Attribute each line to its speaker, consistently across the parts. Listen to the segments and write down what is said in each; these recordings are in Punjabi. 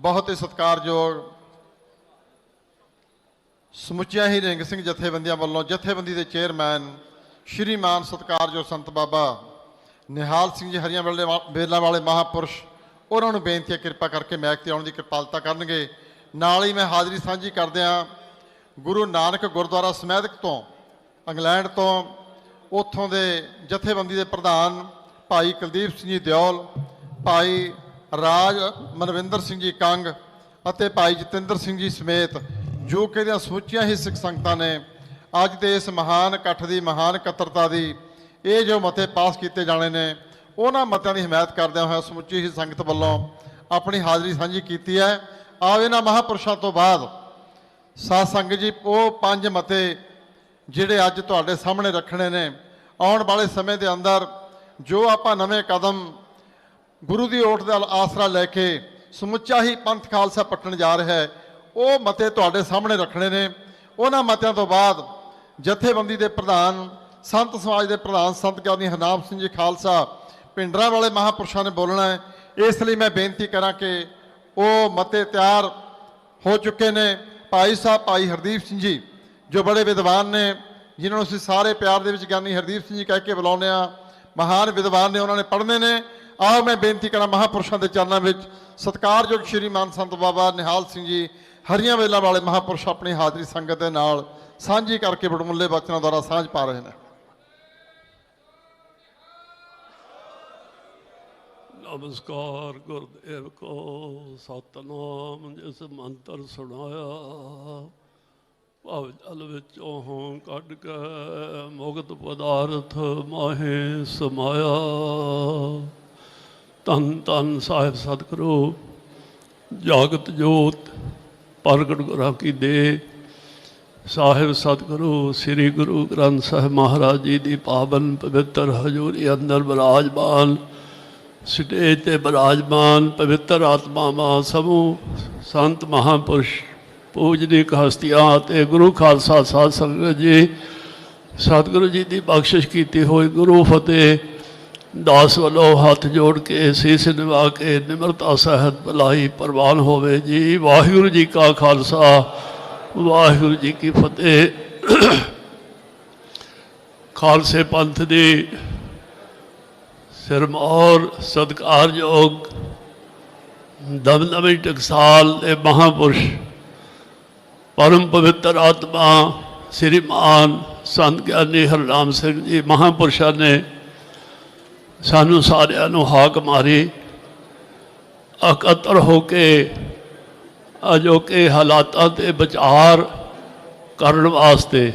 Speaker 1: ਬਹੁਤ ਹੀ ਸਤਿਕਾਰਯੋਗ ਸਮੁੱਚਿਆ ਹੀ ਰਿੰਗ ਸਿੰਘ ਜਥੇਬੰਦੀਆਂ ਵੱਲੋਂ ਜਥੇਬੰਦੀ ਦੇ ਚੇਅਰਮੈਨ ਸ਼੍ਰੀਮਾਨ ਸਤਿਕਾਰਯੋਗ ਸੰਤ ਬਾਬਾ ਨਿਹਾਲ ਸਿੰਘ ਜੀ ਹਰੀਆਂ ਵੇਲੇ ਵੇਲਾ ਵਾਲੇ ਮਹਾਪੁਰਸ਼, ਉਹਨਾਂ ਨੂੰ ਬੇਨਤੀ ਹੈ ਕਿਰਪਾ ਕਰਕੇ ਮੈਕ ਤੇ ਆਉਣ ਦੀ ਕਿਰਪਾਲਤਾ ਕਰਨਗੇ। ਨਾਲ ਹੀ ਮੈਂ ਹਾਜ਼ਰੀ ਸਾਂਝੀ ਕਰਦਿਆਂ ਗੁਰੂ ਨਾਨਕ ਗੁਰਦੁਆਰਾ ਸਮੈਦਕ ਤੋਂ, ਇੰਗਲੈਂਡ ਤੋਂ, ਉੱਥੋਂ ਦੇ ਜਥੇਬੰਦੀ ਦੇ ਪ੍ਰਧਾਨ ਭਾਈ ਕੁਲਦੀਪ ਸਿੰਘ ਜੀ ਦਿਓਲ, ਭਾਈ ਰਾਜ ਮਨਵਿੰਦਰ ਸਿੰਘ ਜੀ ਕੰਗ ਅਤੇ ਭਾਈ ਜਤਿੰਦਰ ਸਿੰਘ ਜੀ ਸਮੇਤ ਜੋ ਕਿ ਦੀਆਂ ਸਮੁੱਚੀਆਂ ਹੀ ਸਿੱਖ ਸੰਗਤਾਂ ਨੇ, ਅੱਜ ਦੇ ਇਸ ਮਹਾਨ ਇਕੱਠ ਦੀ ਮਹਾਨ ਇਕੱਤਰਤਾ ਦੀ ਇਹ ਜੋ ਮਤੇ ਪਾਸ ਕੀਤੇ ਜਾਣੇ ਨੇ, ਉਹਨਾਂ ਮਤਿਆਂ ਦੀ ਹਮਾਇਤ ਕਰਦਿਆਂ ਹੋਇਆ ਸਮੁੱਚੀ ਹੀ ਸੰਗਤ ਵੱਲੋਂ ਆਪਣੀ ਹਾਜ਼ਰੀ ਸਾਂਝੀ ਕੀਤੀ ਹੈ। ਆਓ ਇਹਨਾਂ ਮਹਾਪੁਰਸ਼ਾਂ ਤੋਂ ਬਾਅਦ ਸਾਧ ਸੰਗਤ ਜੀ, ਉਹ ਪੰਜ ਮਤੇ ਜਿਹੜੇ ਅੱਜ ਤੁਹਾਡੇ ਸਾਹਮਣੇ ਰੱਖਣੇ ਨੇ, ਆਉਣ ਵਾਲੇ ਸਮੇਂ ਦੇ ਅੰਦਰ ਜੋ ਆਪਾਂ ਨਵੇਂ ਕਦਮ ਗੁਰੂ ਦੀ ਓਟ ਦਾ ਆਸਰਾ ਲੈ ਕੇ ਸਮੁੱਚਾ ਹੀ ਪੰਥ ਖਾਲਸਾ ਪੱਟਣ ਜਾ ਰਿਹਾ ਹੈ। ਉਹ ਮਤੇ ਤੁਹਾਡੇ ਸਾਹਮਣੇ ਰੱਖਣੇ ਨੇ। ਉਹਨਾਂ ਮਤਿਆਂ ਤੋਂ ਬਾਅਦ ਜਥੇਬੰਦੀ ਦੇ ਪ੍ਰਧਾਨ, ਸੰਤ ਸਮਾਜ ਦੇ ਪ੍ਰਧਾਨ, ਸੰਤ ਗਿਆਨੀ ਹਰਨਾਮ ਸਿੰਘ ਜੀ ਖਾਲਸਾ ਪਿੰਡਰਾਂ ਵਾਲੇ ਮਹਾਪੁਰਸ਼ਾਂ ਨੇ ਬੋਲਣਾ ਹੈ। ਇਸ ਲਈ ਮੈਂ ਬੇਨਤੀ ਕਰਾਂ ਕਿ ਉਹ ਮਤੇ ਤਿਆਰ ਹੋ ਚੁੱਕੇ ਨੇ। ਭਾਈ ਸਾਹਿਬ, ਭਾਈ ਹਰਦੀਪ ਸਿੰਘ ਜੀ, ਜੋ ਬੜੇ ਵਿਦਵਾਨ ਨੇ, ਜਿਨ੍ਹਾਂ ਨੂੰ ਅਸੀਂ ਸਾਰੇ ਪਿਆਰ ਦੇ ਵਿੱਚ ਗਿਆਨੀ ਹਰਦੀਪ ਸਿੰਘ ਜੀ ਕਹਿ ਕੇ ਬੁਲਾਉਂਦੇ ਆ ਮਹਾਨ ਵਿਦਵਾਨ ਨੇ, ਉਹਨਾਂ ਨੇ ਪੜ੍ਹਨੇ ਨੇ। ਆਓ ਮੈਂ ਬੇਨਤੀ ਕਰਾਂ ਮਹਾਪੁਰਸ਼ਾਂ ਦੇ ਚਰਨਾਂ ਵਿੱਚ ਸਤਿਕਾਰਯੋਗ ਸ਼੍ਰੀ ਸ਼੍ਰੀਮਾਨ ਸੰਤ ਬਾਬਾ ਨਿਹਾਲ ਸਿੰਘ ਜੀ, ਹਰੀਆਂ ਵੇਲਾਂ ਵਾਲੇ ਮਹਾਪੁਰਸ਼ ਆਪਣੀ ਹਾਜ਼ਰੀ ਸੰਗਤ ਦੇ ਨਾਲ ਸਾਂਝੀ ਕਰਕੇ ਬੜਮੁੱਲੇ ਬਚਨਾਂ ਦੁਆਰਾ ਸਾਂਝ ਪਾ ਰਹੇ ਨੇ।
Speaker 2: ਨਮਸਕਾਰ ਗੁਰਦੇਵ ਕੋ, ਸਤਨਾਮ ਜਿਸ ਮੰਤਰ ਸੁਣਾਇਆ। ਭਵ ਜਲ ਵਿੱਚੋਂ ਹੋਂ ਕੱਢ ਕੇ ਮੁਕਤ ਪਦਾਰਥ ਮਾਹੇ ਸਮਾਇਆ। ਤਨ ਤਨ ਸਾਹਿਬ ਸਤਿਗੁਰੂ, ਜਾਗਤ ਜੋਤ, ਪ੍ਰਗਟ ਗੁਰਾਂ ਕੀ ਦੇ। ਸਾਹਿਬ ਸਤਿਗੁਰੂ, ਸ੍ਰੀ ਗੁਰੂ ਗ੍ਰੰਥ ਸਾਹਿਬ ਮਹਾਰਾਜ ਜੀ ਦੀ ਪਾਵਨ ਪਵਿੱਤਰ ਹਜ਼ੂਰੀ ਅੰਦਰ ਬਿਰਾਜਮਾਨ, ਸਟੇਜ ਤੇ ਬਿਰਾਜਮਾਨ ਪਵਿੱਤਰ ਆਤਮਾਵਾਂ ਸਮੂਹ, ਸੰਤ ਮਹਾਪੁਰਸ਼, ਪੂਜਨੀਕ ਹਸਤੀਆਂ ਤੇ ਗੁਰੂ ਖਾਲਸਾ ਸਾਧ ਸੰਗਤ ਜੀ, ਸਤਿਗੁਰੂ ਜੀ ਦੀ ਬਖਸ਼ਿਸ਼ ਕੀਤੀ ਹੋਈ ਗੁਰੂ ਫਤਿਹ ਦਾਸ ਵੱਲੋਂ ਹੱਥ ਜੋੜ ਕੇ ਸੀਸ ਨਿਵਾ ਕੇ ਨਿਮਰਤਾ ਸਹਿਤ ਭਲਾਈ ਪ੍ਰਵਾਨ ਹੋਵੇ ਜੀ। ਵਾਹਿਗੁਰੂ ਜੀ ਕਾ ਖਾਲਸਾ, ਵਾਹਿਗੁਰੂ ਜੀ ਕੀ ਫਤਿਹ। ਖਾਲਸੇ ਪੰਥ ਦੀ ਸਿਰਮੌਰ ਸਤਿਕਾਰਯੋਗ ਦਮਦਮੀ ਟਕਸਾਲ ਦੇ ਮਹਾਪੁਰਸ਼ ਪਰਮ ਪਵਿੱਤਰ ਆਤਮਾ ਸ੍ਰੀਮਾਨ ਸੰਤ ਗਿਆਨੀ ਹਰਨਾਮ ਸਿੰਘ ਜੀ ਮਹਾਪੁਰਸ਼ਾਂ ਨੇ ਸਾਨੂੰ ਸਾਰਿਆਂ ਨੂੰ ਹਾਕ ਮਾਰੀ। ਇਕੱਤਰ ਹੋ ਕੇ ਅਜੋਕੇ ਹਾਲਾਤਾਂ ਤੇ ਵਿਚਾਰ ਕਰਨ ਵਾਸਤੇ।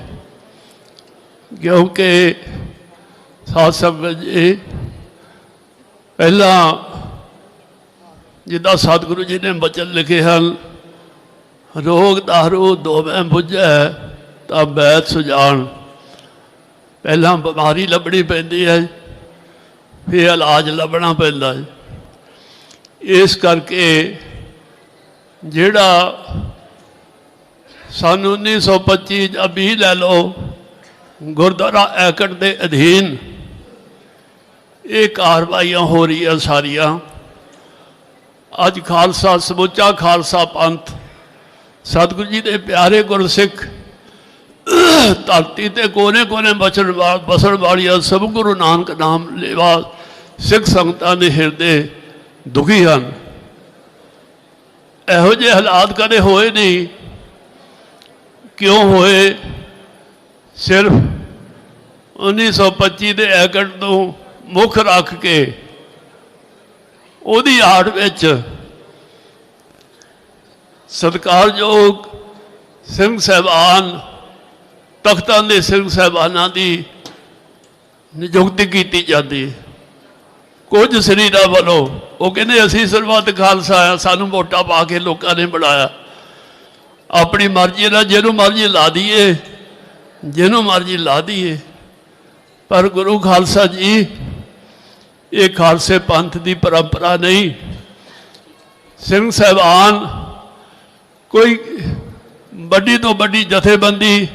Speaker 2: ਕਿਉਂਕਿ ਸਾਧ ਸੰਗਤ ਜੀ, ਪਹਿਲਾਂ ਜਿੱਦਾਂ ਸਤਿਗੁਰੂ ਜੀ ਨੇ ਬਚਨ ਲਿਖੇ ਹਨ, ਰੋਗ ਦਾਰੂ ਦੋਵੇਂ ਬੁਝੈ, ਤਾਂ ਬੈਤ ਸੁਜਾਨ ਪਹਿਲਾਂ ਬਿਮਾਰੀ ਲੱਭਣੀ ਪੈਂਦੀ ਹੈ। ਫਿਰ ਇਲਾਜ ਲੱਭਣਾ ਪੈਂਦਾ ਹੈ। ਇਸ ਕਰਕੇ ਜਿਹੜਾ ਸਨ 1925 ਜਾਂ 20 ਲੈ ਲਓ, ਗੁਰਦੁਆਰਾ ਐਕਟ ਦੇ ਅਧੀਨ ਇਹ ਕਾਰਵਾਈਆਂ ਹੋ ਰਹੀਆਂ ਸਾਰੀਆਂ। ਅੱਜ ਖਾਲਸਾ, ਸਮੁੱਚਾ ਖਾਲਸਾ ਪੰਥ, ਸਤਿਗੁਰੂ ਜੀ ਦੇ ਪਿਆਰੇ ਗੁਰਸਿੱਖ, ਧਰਤੀ ਤੇ ਕੋਨੇ ਕੋਨੇ ਬਚਣ ਬਸਣ ਵਾਲੀਆਂ ਸਭ ਗੁਰੂ ਨਾਨਕ ਨਾਮ ਲੇਵਾ ਸਿੱਖ ਸੰਗਤਾਂ ਦੇ ਹਿਰਦੇ ਦੁਖੀ ਹਨ। ਇਹੋ ਜਿਹੇ ਹਾਲਾਤ ਕਦੇ ਹੋਏ ਨਹੀਂ। ਕਿਉਂ ਹੋਏ? ਸਿਰਫ 1925 ਦੇ ਐਕਟ ਤੋਂ ਮੁੱਖ ਰੱਖ ਕੇ ਉਹਦੀ ਆੜ ਵਿੱਚ ਸਤਿਕਾਰਯੋਗ ਸਿੰਘ ਸਾਹਿਬਾਨ, ਤਖਤਾਂ ਦੇ ਸਿੰਘ ਸਾਹਿਬਾਨਾਂ ਦੀ ਨਿਯੁਕਤੀ ਕੀਤੀ ਜਾਂਦੀ। ਹੈ ਕੁਝ ਸਰੀਰਾਂ ਵੱਲੋਂ। ਉਹ ਕਹਿੰਦੇ, ਅਸੀਂ ਸਰਬੱਤ ਖਾਲਸਾ ਆ, ਸਾਨੂੰ ਵੋਟਾਂ ਪਾ ਕੇ ਲੋਕਾਂ ਨੇ ਬਣਾਇਆ। ਆਪਣੀ ਮਰਜ਼ੀ ਨਾਲ ਜਿਹਨੂੰ ਮਰਜ਼ੀ ਲਾ ਦਈਏ, ਜਿਹਨੂੰ ਮਰਜ਼ੀ ਲਾ ਦਈਏ। ਪਰ ਗੁਰੂ ਖਾਲਸਾ ਜੀ, ਇਹ ਖਾਲਸੇ ਪੰਥ ਦੀ ਪਰੰਪਰਾ ਨਹੀਂ। ਸਿੰਘ ਸਾਹਿਬਾਨ ਕੋਈ ਵੱਡੀ ਤੋਂ ਵੱਡੀ ਜਥੇਬੰਦੀ,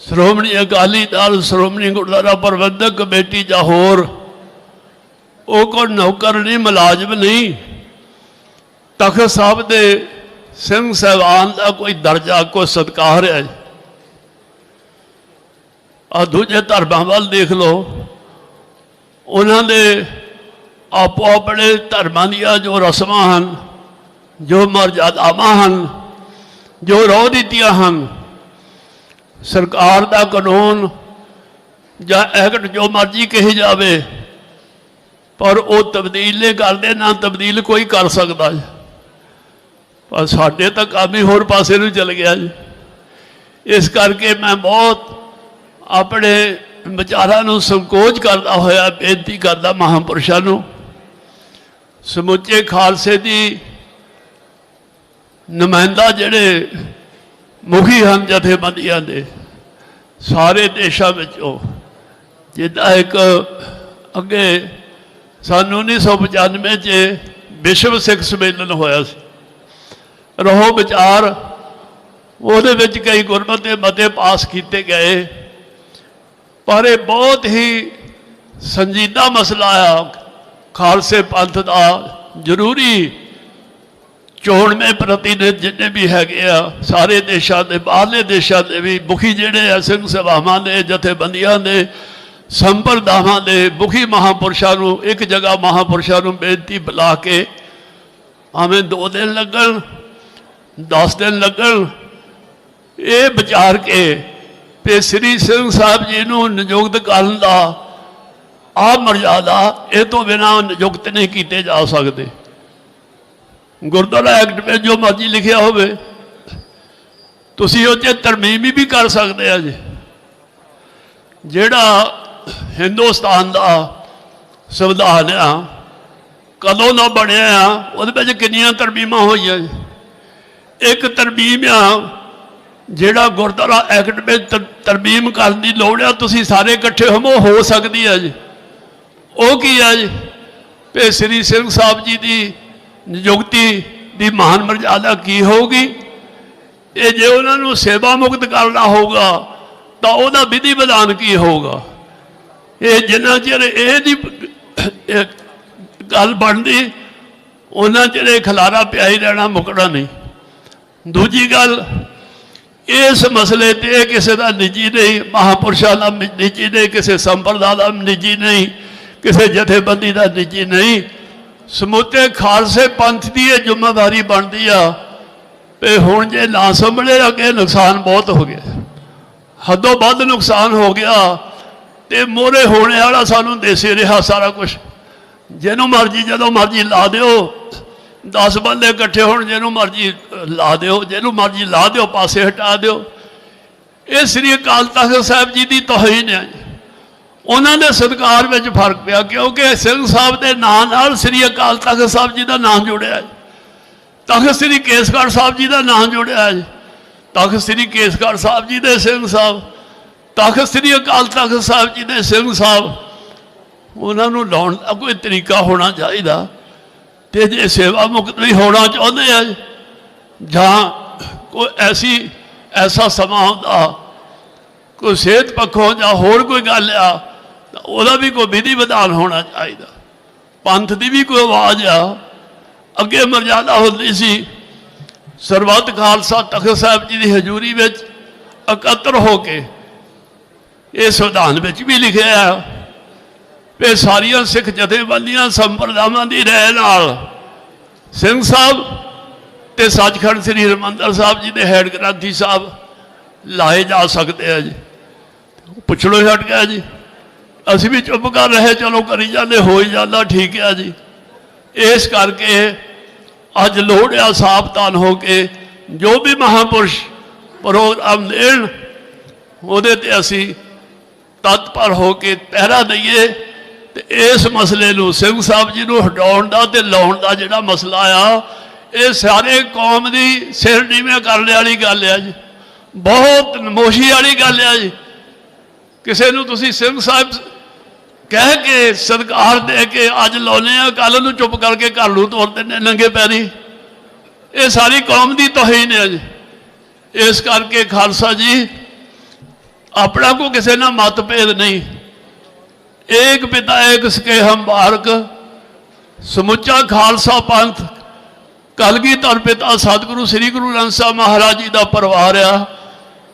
Speaker 2: ਸ਼੍ਰੋਮਣੀ ਅਕਾਲੀ ਦਲ, ਸ਼੍ਰੋਮਣੀ ਗੁਰਦੁਆਰਾ ਪ੍ਰਬੰਧਕ ਕਮੇਟੀ ਜਾਂ ਹੋਰ ਉਹ ਕੋਈ ਨੌਕਰ ਨਹੀਂ, ਮੁਲਾਜ਼ਮ ਨਹੀਂ। ਤਖਤ ਸਾਹਿਬ ਦੇ ਸਿੰਘ ਸਾਹਿਬਾਨ ਦਾ ਕੋਈ ਦਰਜਾ, ਕੋਈ ਸਤਿਕਾਰ ਹੈ। ਆ ਦੂਜੇ ਧਰਮਾਂ ਵੱਲ ਦੇਖ ਲਓ। ਉਹਨਾਂ ਦੇ ਆਪੋ ਆਪਣੇ ਧਰਮਾਂ ਦੀਆਂ ਜੋ ਰਸਮਾਂ ਹਨ, ਜੋ ਮਰਜ਼ਾਦਾਵਾਂ ਹਨ, ਜੋ ਰੋਹ ਦਿੱਤੀਆਂ ਹਨ, ਸਰਕਾਰ ਦਾ ਕਾਨੂੰਨ ਜਾਂ ਐਕਟ ਜੋ ਮਰਜ਼ੀ ਕਹੀ ਜਾਵੇ ਪਰ ਉਹ ਤਬਦੀਲ ਨਹੀਂ ਕਰਦੇ ਨਾ ਤਬਦੀਲ ਕੋਈ ਕਰ ਸਕਦਾ ਜੀ। ਪਰ ਸਾਡੇ ਤਾਂ ਕੰਮ ਹੀ ਹੋਰ ਪਾਸੇ ਨੂੰ ਚਲ ਗਿਆ ਜੀ। ਇਸ ਕਰਕੇ ਮੈਂ ਬਹੁਤ ਆਪਣੇ ਵਿਚਾਰਾਂ ਨੂੰ ਸੰਕੋਚ ਕਰਦਾ ਹੋਇਆ, ਬੇਨਤੀ ਕਰਦਾ ਮਹਾਂਪੁਰਸ਼ਾਂ ਨੂੰ। ਸਮੁੱਚੇ ਖਾਲਸੇ ਦੀ ਨੁਮਾਇੰਦਾ ਜਿਹੜੇ ਮੁਖੀ ਹਨ ਜਥੇਬੰਦੀਆਂ ਦੇ, ਸਾਰੇ ਦੇਸ਼ਾਂ ਵਿੱਚੋਂ, ਜਿੱਦਾਂ ਇੱਕ ਅੱਗੇ ਸਨ 1995 ਚ ਵਿਸ਼ਵ ਸਿੱਖ ਸੰਮੇਲਨ ਹੋਇਆ ਸੀ। ਰਹੋ ਵਿਚਾਰ, ਉਹਦੇ ਵਿੱਚ ਕਈ ਗੁਰਮਤਿ ਮਤੇ ਪਾਸ ਕੀਤੇ ਗਏ। ਪਰ ਇਹ ਬਹੁਤ ਹੀ ਸੰਜੀਦਾ ਮਸਲਾ ਆ। ਖਾਲਸੇ ਪੰਥ ਦਾ ਜ਼ਰੂਰੀ ਚੋਣਵੇਂ ਪ੍ਰਤੀਨਿਧ ਜਿੰਨੇ ਵੀ ਹੈਗੇ ਆ, ਸਾਰੇ ਦੇਸ਼ਾਂ ਦੇ ਬਾਹਰਲੇ ਦੇਸ਼ਾਂ ਦੇ ਵੀ ਮੁਖੀ ਜਿਹੜੇ ਆ, ਸਿੰਘ ਸਭਾਵਾਂ ਦੇ, ਜਥੇਬੰਦੀਆਂ ਦੇ ਸੰਪਰਦਾਵਾਂ ਦੇ ਮੁਖੀ ਮਹਾਪੁਰਸ਼ਾਂ ਨੂੰ, ਇੱਕ ਜਗ੍ਹਾ ਮਹਾਪੁਰਸ਼ਾਂ ਨੂੰ ਬੇਨਤੀ ਬੁਲਾ ਕੇ ਆਵੇਂ ਦੋ ਦਿਨ ਲੱਗਣ 10 ਦਿਨ ਲੱਗਣ, ਇਹ ਵਿਚਾਰ ਕੇ ਤੇ ਸ੍ਰੀ ਸਿੰਘ ਸਾਹਿਬ ਜੀ ਨੂੰ ਨਿਯੁਕਤ ਕਰਨ ਦਾ ਆ ਮਰਜ਼ਾਦਾ ਇਹ ਤੋਂ ਬਿਨਾਂ ਨਿਯੁਕਤ ਨਹੀਂ ਕੀਤੇ ਜਾ ਸਕਦੇ। ਗੁਰਦੁਆਰਾ ਐਕਟ ਵਿੱਚ ਜੋ ਮਰਜ਼ੀ ਲਿਖਿਆ ਹੋਵੇ, ਤੁਸੀਂ ਉਹ 'ਚ ਤਰਮੀਮੀ ਵੀ ਕਰ ਸਕਦੇ ਆ ਜੀ। ਜਿਹੜਾ ਹਿੰਦੁਸਤਾਨ ਦਾ ਸੰਵਿਧਾਨ ਆ। ਕਦੋਂ ਦਾ ਬਣਿਆ ਆ, ਉਹਦੇ ਵਿੱਚ ਕਿੰਨੀਆਂ ਤਰਮੀਮਾਂ ਹੋਈਆਂ। ਇੱਕ ਤਰਮੀਮ ਆ, ਜਿਹੜਾ ਗੁਰਦੁਆਰਾ ਐਕਟ ਵਿੱਚ ਤਰ- ਤਰਮੀਮ ਕਰਨ ਦੀ ਲੋੜ ਆ, ਤੁਸੀਂ ਸਾਰੇ ਇਕੱਠੇ ਹੋਵੋ, ਹੋ ਸਕਦੀ ਹੈ ਜੀ। ਉਹ ਕੀ ਆ ਜੀ? ਤੇ ਸ੍ਰੀ ਸਿੰਘ ਸਾਹਿਬ ਜੀ ਦੀ ਨਿਯੁਕਤੀ ਦੀ ਮਹਾਨ ਮਰਜ਼ਾਦਾ ਕੀ ਹੋਊਗੀ? ਇਹ ਜੇ ਉਹਨਾਂ ਨੂੰ ਸੇਵਾ ਮੁਕਤ ਕਰਨਾ ਹੋਊਗਾ, ਤਾਂ ਉਹਦਾ ਵਿਧੀ ਵਿਧਾਨ ਕੀ ਹੋਊਗਾ? ਇਹ ਜਿੰਨਾ ਚਿਰ ਇਹ ਗੱਲ ਬਣਦੀ, ਉਹਨਾਂ ਚਿਰ ਇਹ ਖਲਾਰਾ ਪਿਆ ਹੀ ਰਹਿਣਾ, ਮੁਕਣਾ ਨਹੀਂ। ਦੂਜੀ ਗੱਲ, ਇਸ ਮਸਲੇ ਤੇ ਕਿਸੇ ਦਾ ਨਿੱਜੀ ਨਹੀਂ, ਮਹਾਪੁਰਸ਼ਾਂ ਦਾ ਨਿੱਜੀ ਨਹੀਂ, ਕਿਸੇ ਸੰਪਰਦਾ ਦਾ ਨਿੱਜੀ ਨਹੀਂ, ਕਿਸੇ ਜਥੇਬੰਦੀ ਦਾ ਨਿੱਜੀ ਨਹੀਂ। ਸਮੁੱਚੇ ਖਾਲਸੇ ਪੰਥ ਦੀ ਇਹ ਜ਼ਿੰਮੇਵਾਰੀ ਬਣਦੀ ਆ ਤੇ ਹੁਣ ਜੇ ਨਾ ਸੰਭਲੇ ਅੱਗੇ ਨੁਕਸਾਨ ਬਹੁਤ ਹੋ ਗਿਆ। ਹੱਦੋਂ ਵੱਧ ਨੁਕਸਾਨ ਹੋ ਗਿਆ ਤੇ ਮੋਰੇ ਹੋਣੇ ਵਾਲਾ ਸਾਨੂੰ ਦੇਸੇ ਰਿਹਾ ਸਾਰਾ ਕੁਝ ਜਿਹਨੂੰ ਮਰਜ਼ੀ ਜਦੋਂ ਮਰਜ਼ੀ ਲਾ ਦਿਓ। 10 ਬੰਦੇ ਇਕੱਠੇ ਹੋਣ, ਜਿਹਨੂੰ ਮਰਜ਼ੀ ਲਾ ਦਿਓ, ਜਿਹਨੂੰ ਮਰਜ਼ੀ ਲਾ ਦਿਓ, ਪਾਸੇ ਹਟਾ ਦਿਓ। ਇਹ ਸ੍ਰੀ ਅਕਾਲ ਤਖਤ ਸਾਹਿਬ ਜੀ ਦੀ ਤੋਹੀਨ ਹੈ ਉਹਨਾਂ ਦੇ ਸਤਕਾਰ ਵਿੱਚ ਫ਼ਰਕ ਪਿਆ, ਕਿਉਂਕਿ ਸਿੰਘ ਸਾਹਿਬ ਦੇ ਨਾਂ ਨਾਲ ਸ੍ਰੀ ਅਕਾਲ ਤਖਤ ਸਾਹਿਬ ਜੀ ਦਾ ਨਾਮ ਜੁੜਿਆ ਹੈ। ਤਖਤ ਸ੍ਰੀ ਕੇਸਗੜ੍ਹ ਸਾਹਿਬ ਜੀ ਦਾ ਨਾਮ ਜੁੜਿਆ ਹੈ। ਤਖਤ ਸ੍ਰੀ ਕੇਸਗੜ੍ਹ ਸਾਹਿਬ ਜੀ ਦੇ ਸਿੰਘ ਸਾਹਿਬ ਤਖਤ ਸ੍ਰੀ ਅਕਾਲ ਤਖਤ ਸਾਹਿਬ ਜੀ ਦੇ ਸਿੰਘ ਸਾਹਿਬ। ਉਹਨਾਂ ਨੂੰ ਲਾਉਣ ਦਾ ਕੋਈ ਤਰੀਕਾ ਹੋਣਾ ਚਾਹੀਦਾ ਤੇ ਜੇ ਸੇਵਾ ਮੁਕਤ ਵੀ ਹੋਣਾ ਚਾਹੁੰਦੇ ਆ, ਜਾਂ ਕੋਈ ਐਸੀ, ਐਸਾ ਸਮਾਂ ਹੁੰਦਾ, ਕੋਈ ਸਿਹਤ ਪੱਖੋਂ ਜਾਂ ਹੋਰ ਕੋਈ ਗੱਲ ਆ, ਤਾਂ ਉਹਦਾ ਵੀ ਕੋਈ ਵਿਧੀ ਵਿਧਾਨ ਹੋਣਾ ਚਾਹੀਦਾ। ਪੰਥ ਦੀ ਵੀ ਕੋਈ ਆਵਾਜ਼ ਆ। ਅੱਗੇ ਮਰਜ਼ਾਦਾ ਹੁੰਦੀ ਸੀ, ਸਰਬੱਤ ਖਾਲਸਾ ਤਖਤ ਸਾਹਿਬ ਜੀ ਦੀ ਹਜ਼ੂਰੀ ਵਿੱਚ ਇਕੱਤਰ ਹੋ ਕੇ ਇਹ ਸੰਵਿਧਾਨ ਵਿੱਚ ਵੀ ਲਿਖਿਆ ਆ ਵੀ ਸਾਰੀਆਂ ਸਿੱਖ ਜਥੇਬੰਦੀਆਂ, ਸੰਪਰਦਾਵਾਂ ਦੀ ਰਹਿ ਨਾਲ ਸਿੰਘ ਸਾਹਿਬ ਤੇ ਸੱਚਖੰਡ ਸ੍ਰੀ ਹਰਿਮੰਦਰ ਸਾਹਿਬ ਜੀ ਦੇ ਹੈਡ ਗ੍ਰੰਥੀ ਸਾਹਿਬ ਲਾਏ ਜਾ ਸਕਦੇ ਆ ਜੀ। ਪੁੱਛ ਪੁੱਛੜੋ ਛੱਡ ਗਿਆ ਜੀ। ਅਸੀਂ ਵੀ ਚੁੱਪ ਕਰ ਰਹੇ, ਚਲੋ ਕਰੀ ਜਾਂਦੇ, ਹੋ ਹੀ ਜਾਂਦਾ, ਠੀਕ ਆ ਜੀ। ਇਸ ਕਰਕੇ ਅੱਜ ਲੋੜ ਆ ਸਾਵਧਾਨ ਹੋ ਕੇ ਜੋ ਵੀ ਮਹਾਪੁਰਸ਼ ਪ੍ਰੋਗਰਾਮ ਦੇਣ, ਉਹਦੇ ਤੇ ਅਸੀਂ ਤਤਪਰ ਹੋ ਕੇ ਪਹਿਰਾ ਦਈਏ ਤੇ ਇਸ ਮਸਲੇ ਨੂੰ ਸਿੰਘ ਸਾਹਿਬ ਜੀ ਨੂੰ ਹਟਾਉਣ ਦਾ ਤੇ ਲਾਉਣ ਦਾ ਜਿਹੜਾ ਮਸਲਾ ਆ, ਇਹ ਸਾਰੇ ਕੌਮ ਦੀ ਸਿਰ ਨੀਵੇਂ ਕਰਨ ਵਾਲੀ ਗੱਲ ਆ ਜੀ। ਬਹੁਤ ਨਮੋਸ਼ੀ ਵਾਲੀ ਗੱਲ ਆ ਜੀ। ਕਿਸੇ ਨੂੰ ਤੁਸੀਂ ਸਿੰਘ ਸਾਹਿਬ ਕਹਿ ਕੇ ਸਤਿਕਾਰ ਦੇ ਕੇ ਅੱਜ ਲਾਉਨੇ ਆ ਕੱਲ ਨੂੰ ਚੁੱਪ ਕਰਕੇ ਘਰ ਨੂੰ ਤੋਰ ਦਿੰਦੇ ਨੰਗੇ ਪੈਰੀ। ਇਹ ਸਾਰੀ ਕੌਮ ਦੀ ਤੋਹੀਨ ਹੈ ਜੀ। ਇਸ ਕਰਕੇ ਖਾਲਸਾ ਜੀ ਆਪਣਾ ਕੋ ਕਿਸੇ ਨਾਲ ਮਤਭੇਦ ਨਹੀਂ। ਏਕ ਪਿਤਾ, ਏਕ ਸਕੇ ਹਮ ਬਾਰਕ। ਸਮੁੱਚਾ ਖਾਲਸਾ ਪੰਥ। ਕਲਗੀਧਰ ਪਿਤਾ ਸਤਿਗੁਰੂ, ਸ੍ਰੀ ਗੁਰੂ ਗ੍ਰੰਥ ਸਾਹਿਬ ਮਹਾਰਾਜ ਜੀ ਦਾ ਪਰਿਵਾਰ ਆ।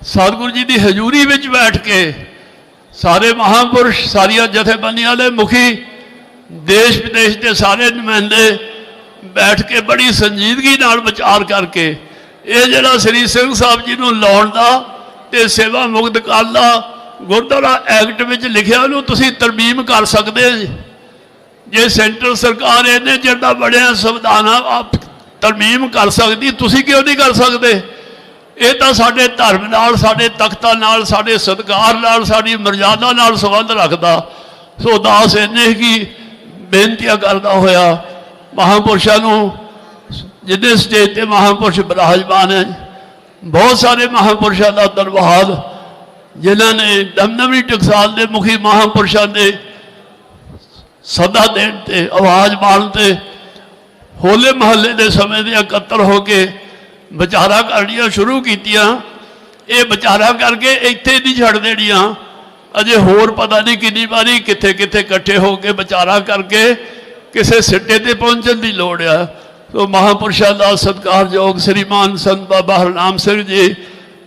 Speaker 2: ਸਤਿਗੁਰੂ ਜੀ ਦੀ ਹਜ਼ੂਰੀ ਵਿੱਚ ਬੈਠ ਕੇ ਸਾਰੇ ਮਹਾਂਪੁਰਸ਼, ਸਾਰੀਆਂ ਜਥੇਬੰਦੀਆਂ ਦੇ ਮੁਖੀ, ਦੇਸ਼ ਵਿਦੇਸ਼ ਦੇ ਸਾਰੇ ਨੁਮਾਇੰਦੇ ਬੈਠ ਕੇ ਬੜੀ ਸੰਜੀਦਗੀ ਨਾਲ ਵਿਚਾਰ ਕਰਕੇ, ਇਹ ਜਿਹੜਾ ਸ੍ਰੀ ਸਿੰਘ ਸਾਹਿਬ ਜੀ ਨੂੰ ਲਾਉਣ ਦਾ ਤੇ ਸੇਵਾ ਮੁਕਤ ਕਰਨ ਗੁਰਦੁਆਰਾ ਐਕਟ ਵਿੱਚ ਲਿਖਿਆ ਉਹਨੂੰ ਤੁਸੀਂ ਤਰਮੀਮ ਕਰ ਸਕਦੇ ਜੀ। ਜੇ ਸੈਂਟਰ ਸਰਕਾਰ ਇਹਨੇ ਜਿਹੜਾ ਬੜਿਆ ਸੰਵਿਧਾਨਾਂ ਆ ਆਪ ਤਰਮੀਮ ਕਰ ਸਕਦੀ। ਤੁਸੀਂ ਕਿਉਂ ਨਹੀਂ ਕਰ ਸਕਦੇ? ਇਹ ਤਾਂ ਸਾਡੇ ਧਰਮ ਨਾਲ, ਸਾਡੇ ਤਖਤਾਂ ਨਾਲ, ਸਾਡੇ ਸਤਿਕਾਰ ਨਾਲ, ਸਾਡੀ ਮਰਜ਼ਾਦਾ ਨਾਲ ਸੰਬੰਧ ਰੱਖਦਾ। ਸੋ ਦਾਸ ਇਹਨੇ ਕੀ ਬੇਨਤੀਆਂ ਕਰਦਾ ਹੋਇਆ ਮਹਾਂਪੁਰਸ਼ਾਂ ਨੂੰ ਜਿਹਦੇ ਸਟੇਜ ਤੇ ਮਹਾਂਪੁਰਸ਼ ਬਿਰਾਜਮਾਨ ਹੈ। ਬਹੁਤ ਸਾਰੇ ਮਹਾਂਪੁਰਸ਼ਾਂ ਦਾ ਧੰਨਵਾਦ, ਜਿਨ੍ਹਾਂ ਨੇ ਦਮਦਮੀ ਟਕਸਾਲ ਦੇ ਮੁਖੀ ਮਹਾਂਪੁਰਸ਼ਾਂ ਦੇ ਸਦਾ ਦੇਣ ਤੇ, ਆਵਾਜ਼ ਮਾਰਨ ਤੇ, ਹੋਲੇ ਮਹੱਲੇ ਦੇ ਸਮੇਂ ਦੇ ਇਕੱਤਰ ਹੋ ਕੇ ਵਿਚਾਰਾ ਕਰਨੀਆਂ ਸ਼ੁਰੂ ਕੀਤੀਆਂ। ਇਹ ਵਿਚਾਰਾ ਕਰਕੇ ਇੱਥੇ ਨਹੀਂ ਛੱਡ ਦੇਣੀਆਂ। ਅਜੇ ਹੋਰ ਪਤਾ ਨਹੀਂ ਕਿੰਨੀ ਵਾਰੀ ਕਿੱਥੇ ਕਿੱਥੇ ਇਕੱਠੇ ਹੋ ਕੇ ਵਿਚਾਰਾ ਕਰਕੇ ਕਿਸੇ ਸਿੱਟੇ ਤੇ ਪਹੁੰਚਣ ਦੀ ਲੋੜ ਆ। ਸੋ ਮਹਾਂਪੁਰਸ਼ਾਂ ਦਾ ਸਤਿਕਾਰਯੋਗ ਸ੍ਰੀਮਾਨ ਸੰਤ ਬਾਬਾ ਹਰਨਾਮ ਸਿੰਘ ਜੀ,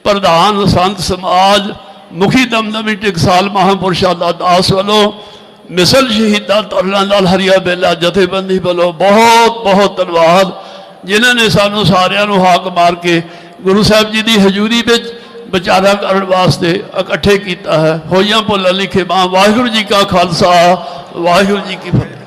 Speaker 2: ਪ੍ਰਧਾਨ ਸੰਤ ਸਮਾਜ, ਮੁਖੀ ਦਮਦਮੀ ਟਕਸਾਲ ਮਹਾਂਪੁਰਸ਼ਾਂ ਦਾ ਦਾਸ ਵੱਲੋਂ ਮਿਸਲ ਸ਼ਹੀਦਾਂ ਤੁਰਲਾਂ ਨਾਲ ਹਰੀਆ ਬੇਲਾ ਜਥੇਬੰਦੀ ਵੱਲੋਂ ਬਹੁਤ ਬਹੁਤ ਧੰਨਵਾਦ, ਜਿਨ੍ਹਾਂ ਨੇ ਸਾਨੂੰ ਸਾਰਿਆਂ ਨੂੰ ਹਾਕ ਮਾਰ ਕੇ ਗੁਰੂ ਸਾਹਿਬ ਜੀ ਦੀ ਹਜ਼ੂਰੀ ਵਿੱਚ ਵਿਚਾਰਾ ਕਰਨ ਵਾਸਤੇ ਇਕੱਠੇ ਕੀਤਾ ਹੈ। ਹੋਈਆਂ ਭੁੱਲਾਂ ਲਿਖੇ ਮਾਂ, ਵਾਹਿਗੁਰੂ ਜੀ ਕਾ ਖਾਲਸਾ, ਵਾਹਿਗੁਰੂ ਜੀ ਕੀ ਫਤਿਹ।